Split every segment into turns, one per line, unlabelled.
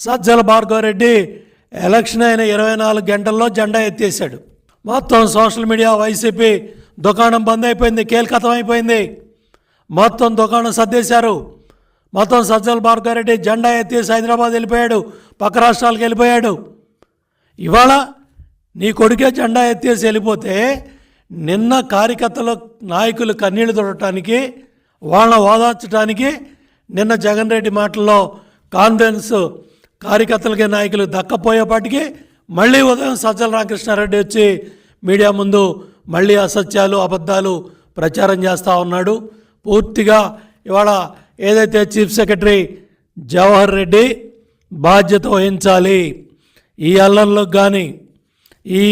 Sajjala Bhargav Reddy election అయిన ఇరవై నాలుగు గంటల్లో జెండా ఎత్తేసాడు మొత్తం సోషల్ మీడియా వైసీపీ దుకాణం బంద్ అయిపోయింది కీలకతం అయిపోయింది. మొత్తం దుకాణం సర్దేశారు. మొత్తం సజ్జల భార్గవరెడ్డి జెండా ఎత్తేసి హైదరాబాద్ వెళ్ళిపోయాడు పక్క రాష్ట్రాలకు వెళ్ళిపోయాడు. ఇవాళ నీ కొడుకే జెండా ఎత్తేసి వెళ్ళిపోతే నిన్న కార్యకర్తల నాయకులు కన్నీళ్ళు తొడటానికి వాళ్ళని ఓదార్చడానికి నిన్న జగన్ రెడ్డి మాటల్లో కాన్ఫిడెన్స్ కార్యకర్తలకి నాయకులు దక్కపోయేపాటికి మళ్ళీ ఉదయం సజ్జల రామకృష్ణారెడ్డి వచ్చి మీడియా ముందు మళ్ళీ అసత్యాలు అబద్ధాలు ప్రచారం చేస్తూ ఉన్నాడు. పూర్తిగా ఇవాళ ఏదైతే చీఫ్ సెక్రటరీ జవహర్ రెడ్డి బాధ్యత వహించాలి ఈ అల్లంలో కానీ ఈ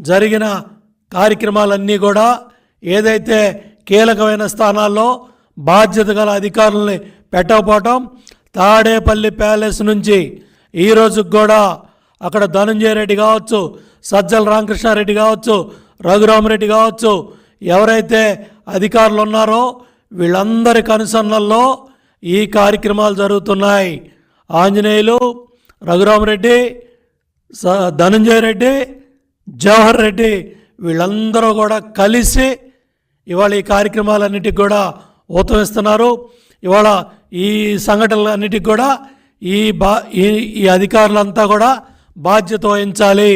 జరిగిన కార్యక్రమాలన్నీ కూడా ఏదైతే కీలకమైన స్థానాల్లో బాధ్యత గల అధికారుల్ని పెట్టకపోవటం తాడేపల్లి ప్యాలెస్ నుంచి ఈ కూడా అక్కడ ధనంజయ రెడ్డి కావచ్చు సజ్జల రామకృష్ణారెడ్డి కావచ్చు రఘురామరెడ్డి కావచ్చు ఎవరైతే అధికారులు ఉన్నారో వీళ్ళందరి కనుసన్నల్లో ఈ కార్యక్రమాలు జరుగుతున్నాయి. ఆంజనేయులు రఘురామరెడ్డి స ధనంజయ రెడ్డి జవహర్ రెడ్డి వీళ్ళందరూ కూడా కలిసి ఇవాళ ఈ కార్యక్రమాలన్నిటికి కూడా ఊతమిస్తున్నారు. ఇవాళ ఈ సంఘటనలన్నిటికి కూడా ఈ బా ఈ ఈ అధికారులంతా కూడా బాధ్యత వహించాలి.